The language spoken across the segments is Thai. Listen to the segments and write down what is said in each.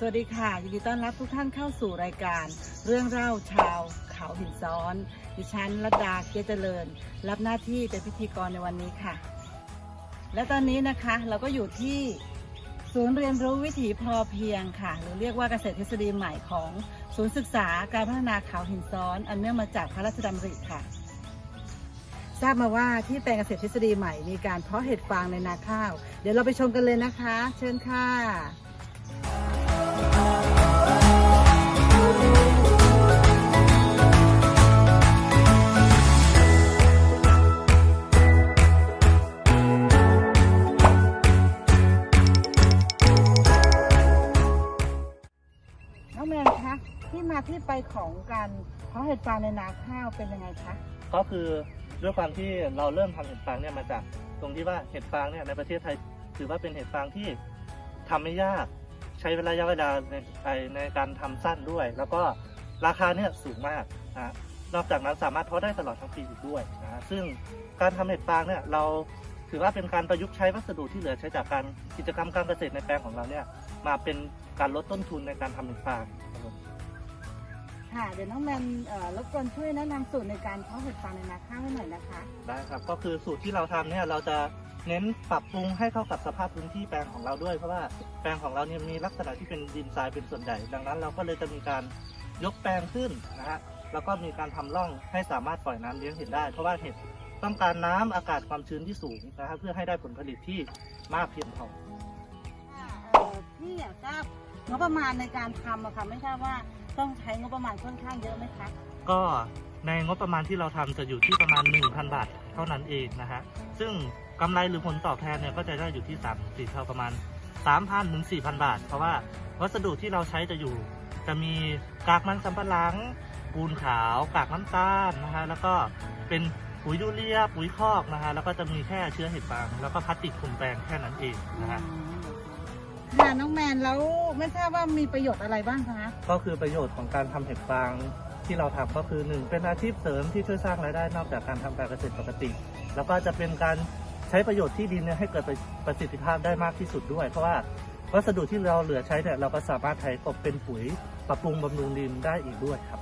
สวัสดีค่ะ ยินดีต้อนรับทุกท่านเข้าสู่รายการ เรื่องเล่าชาวเขาหินซ้อน ดิฉันรัดาเกียรติเจริญ รับหน้าที่เป็นพิธีกรในวันนี้ค่ะ และตอนนี้นะคะเราก็อยู่ที่ศูนย์เรียนรู้วิถีพอเพียงค่ะ หรือเรียกว่าเกษตรทฤษฎีใหม่ของศูนย์ศึกษาการพัฒนาเขาหินซ้อน อันเนื่องมาจากพระราชดำริค่ะ ทราบมาว่าที่แปลงเกษตรทฤษฎีใหม่มีการเพาะเห็ดฟางในนาข้าว เดี๋ยวเราไปชมกันเลยนะคะ เชิญค่ะ มาที่ไปของการเพาะเห็ดฟางในนาข้าวเป็นยังไงคะก็คือด้วยความที่เราเริ่มทำเห็ดฟางเนี่ยมาจากตรงที่ว่าเห็ดฟางเนี่ยในประเทศไทย ถือว่าเป็นเห็ดฟางที่ทำไม่ยากใช้เวลาระยะเวลาในในในการทำสั้นด้วย แล้วก็ราคาเนี่ยสูงมากนะนอกจากนั้นสามารถเพาะได้ตลอดทั้งปีอีกด้วยนะซึ่งการทำเห็ดฟางเนี่ยเราถือว่าเป็นการประยุกต์ใช้วัสดุที่เหลือใช้จากการกิจกรรมการเกษตรในแปลงของเราเนี่ยมาเป็นการลดต้นทุนในการทำเห็ดฟาง ครับผมค่ะเดี๋ยวน้องแมนเอ่อรบกวนช่วยแนะนำสูตรในการเพาะเห็ดฟางในนาข้าวให้หน่อยนะคะ ได้ครับก็คือสูตรที่เราทำเนี่ยเราจะเน้นปรับปรุงให้เข้ากับสภาพพื้นที่แปลงของเราด้วย เพราะว่าแปลงของเราเนี่ยมีลักษณะที่เป็นดินทรายเป็นส่วนใหญ่ดังนั้น เราก็เลยจะมีการยกแปลงขึ้นนะฮะแล้วก็มีการทำร่องให้สามารถปล่อยน้ำเลี้ยงเห็ดได้ เพราะว่าเห็ดต้องการน้ำอากาศความชื้นที่สูงนะฮะเพื่อให้ได้ผลผลิตที่มากเพียงพอเอ่อพี่อยากทราบ งบประมาณในการทำอะค่ะไม่ทราบว่าต้องใช้งบประมาณค่อนข้างเยอะไหมคะก็ในงบประมาณที่เราทำจะอยู่ที่ประมาณ 1,000 บาทเท่านั้นเองนะฮะซึ่งกำไรหรือผลตอบแทนเนี่ยก็จะได้อยู่ที่3 4เท่าประมาณ 3,000ถึง4,000 บาท เพราะว่าวัสดุที่เราใช้จะอยู่ จะมีกากมันสำปะหลังปูนขาวกากน้ำตาลนะฮะแล้วก็เป็นปุ๋ยยูเรียปุ๋ยคอกนะฮะแล้วก็จะมีแค่เชื้อเห็ดฟางแล้วก็พลาสติกคลุมแปลงแค่นั้นเองนะฮะ ค่ะน้องแมนแล้วไม่ทราบว่ามีประโยชน์อะไรบ้างคะก็คือประโยชน์ของการทำเห็ดฟางที่เราทำก็คือหนึ่งเป็นอาชีพเสริมที่ช่วยสร้างรายได้นอกจากการทำการเกษตรปกติ แล้วก็จะเป็นการใช้ประโยชน์ที่ดินเนี่ยให้เกิดประสิทธิภาพได้มากที่สุดด้วย เพราะว่าวัสดุที่เราเหลือใช้เนี่ยเราก็สามารถไถกลบเป็นปุ๋ยปรับปรุงบำรุงดินได้อีกด้วยครับ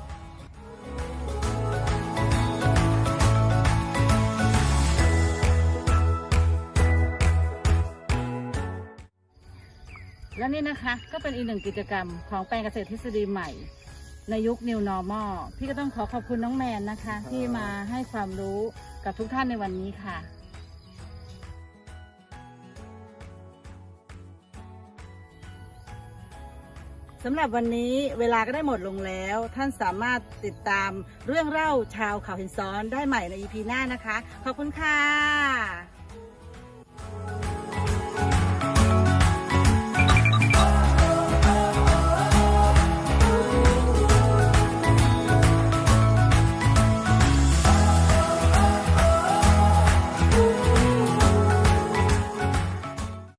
และนี่นะคะ ก็เป็นอีกหนึ่งกิจกรรมของแปลงเกษตรทฤษฎีใหม่ ในยุค New Normal พี่ก็ต้องขอขอบคุณน้องแมนนะคะ ที่มาให้ความรู้กับทุกท่านในวันนี้ค่ะสำหรับวันนี้เวลาก็ได้หมดลงแล้ว ท่านสามารถติดตามเรื่องเล่าชาวเขาหินซ้อนได้ใหม่ใน EP หน้านะคะ ขอบคุณค่ะ